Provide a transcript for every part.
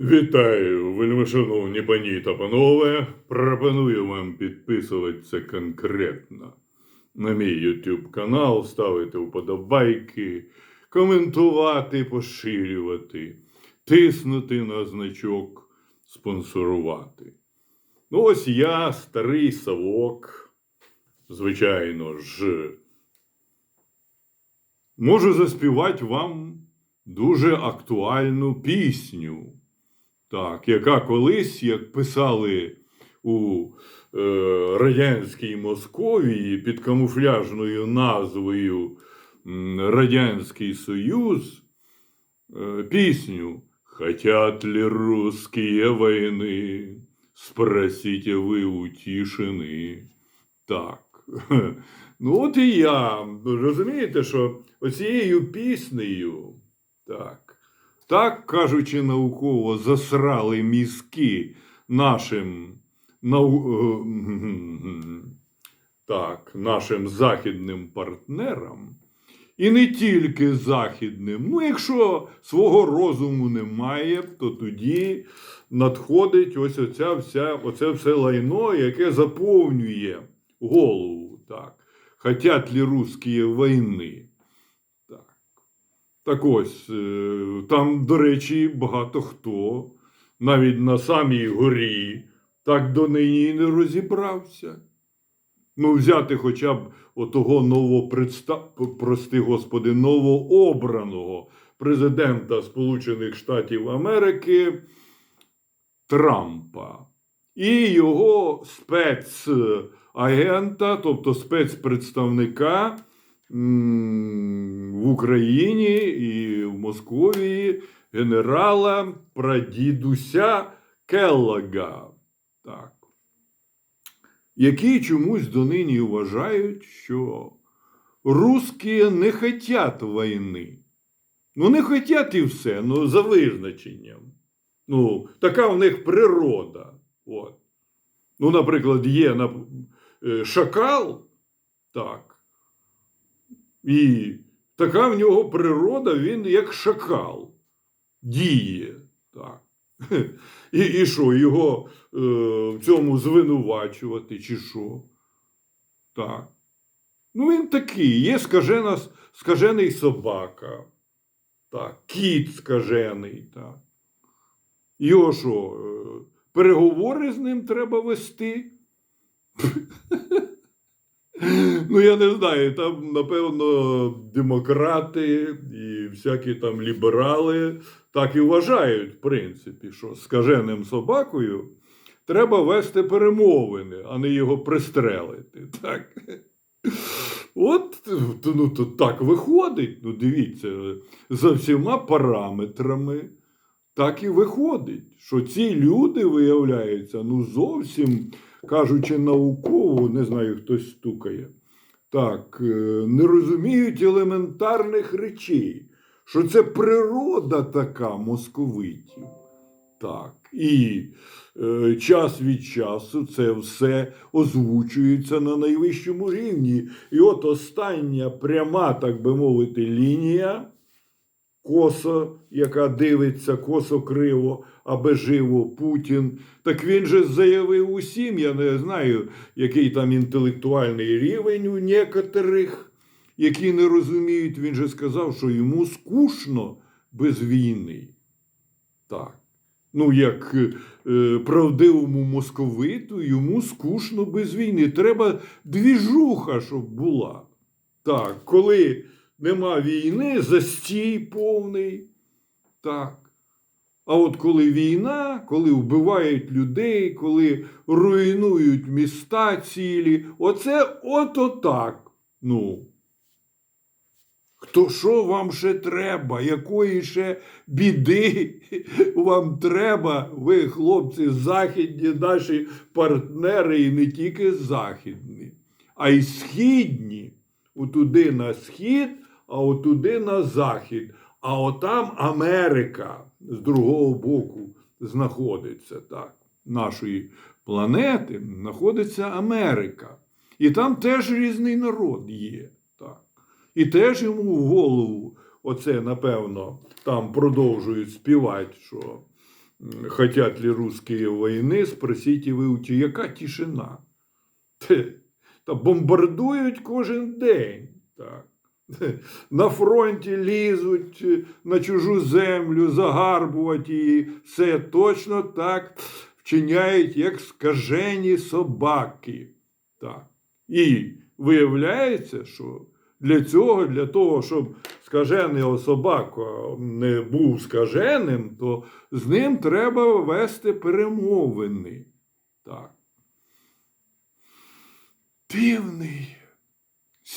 Вітаю, вельмишановні пані та панове. Пропоную вам підписуватися конкретно на мій YouTube канал, ставити вподобайки, коментувати, поширювати, тиснути на значок, спонсорувати. Ну, ось я, старий совок, звичайно ж, можу заспівати вам дуже актуальну пісню. Так, яка колись, як писали у е, радянській Московії під камуфляжною назвою Радянський Союз, е, пісню «Хотят ли русские войны? Спросите вы утішені. Так. Ну, от і я. Розумієте, що оцією піснею, так. Так, кажучи науково, засрали мізки нашим нау... е, так, нашим західним партнерам. І не тільки західним. Ну, якщо свого розуму немає, то тоді надходить ось оця вся, оце все лайно, яке заповнює голову. Так. Хотять ли русські війни? Так. Ось, е, там, до речі, багато хто, навіть на самій горі, так до нині не розібрався. Ну, взяти хоча б отого новопредста... прости господи, новообраного президента Сполучених Штатів Америки Трампа і його спецагента, тобто спецпредставника в Україні і в Московії генерала прадідуся Келлога. Так. Які чомусь донині вважають, що русські не хотять війни. Ну, не хотять і все, ну за визначенням. Ну, така в них природа. От. Ну, наприклад, є е, шакал, так. І така в нього природа, він як шакал діє. Так. І, і що, його е, в цьому звинувачувати, чи що? Так. Ну, він такий, є скажена, скажений собака. Так, кіт скажений. Так. Його що, е, переговори з ним треба вести? Ну, я не знаю, там, напевно, демократи і всякі там ліберали так і вважають, в принципі, що скаженим собакою треба вести перемовини, а не його пристрелити. Так? От ну, то так виходить. Ну, дивіться, за всіма параметрами так і виходить, що ці люди, виявляються, ну зовсім кажучи науково, не знаю, хтось стукає, так, е, не розуміють елементарних речей, що це природа така московитів. Так, і е, час від часу це все озвучується на найвищому рівні. І от остання пряма, так би мовити, лінія косо, яка дивиться косо криво, аби живо Путін. Так він же заявив усім, я не знаю, який там інтелектуальний рівень у некоторих, які не розуміють. Він же сказав, що йому скучно без війни. Так. Ну, як е, правдивому московиту, йому скучно без війни. Треба двіжуха, щоб була. Так, коли нема війни, застій повний. Так. А от коли війна, коли вбивають людей, коли руйнують міста цілі, оце ото так. Ну. Хто що вам ще треба? Якої ще біди вам треба? Ви, хлопці, західні наші партнери, і не тільки західні, а й східні. Отуди на схід, а отуди на захід. А отам Америка з другого боку знаходиться так. Нашої планети знаходиться Америка. І там теж різний народ є. Так. І теж йому в голову, оце, напевно, там продовжують співати, що м, хотят ли русские войны, спросите ви у яка тишина? Та бомбардують кожен день. Так. На фронті лізуть е, на чужу землю, загарбувати її. Все точно так вчиняють, як скажені собаки. Так. І виявляється, що для цього, для того, щоб скажений собака не був скаженим, то з ним треба вести перемовини. Так. Дивний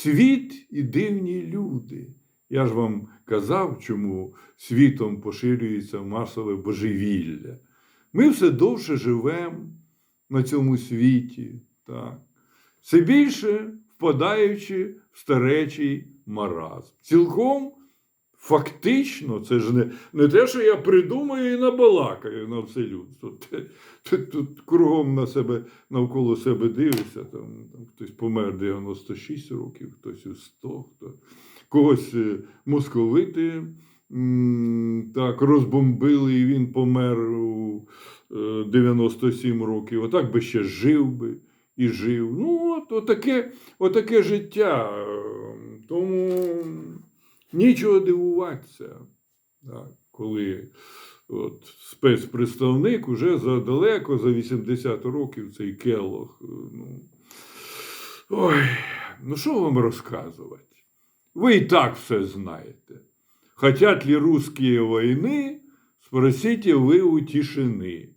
світ і дивні люди. Я ж вам казав, чому світом поширюється масове божевілля. Ми все довше живемо на цьому світі, так. все більше впадаючи в старечий маразм. Цілком фактично, це ж не, не те, що я придумаю і набалакаю на все людство. Те- Тут, тут кругом на себе, навколо себе дивишся, там, там хтось помер 96 років, хтось у 100, хто, когось е, московити так, розбомбили, і він помер у е, 97 років. Отак би ще жив би і жив. Ну, от, отаке, отаке життя. Е, Тому нічого дивуватися, так, коли от, спецпредставник уже задалеко, за 80 років, цей Келлог. е, Ну, ой, ну що вам розказувати? Ви і так все знаєте. Хотят ли русские войны, спросите вы у тишины.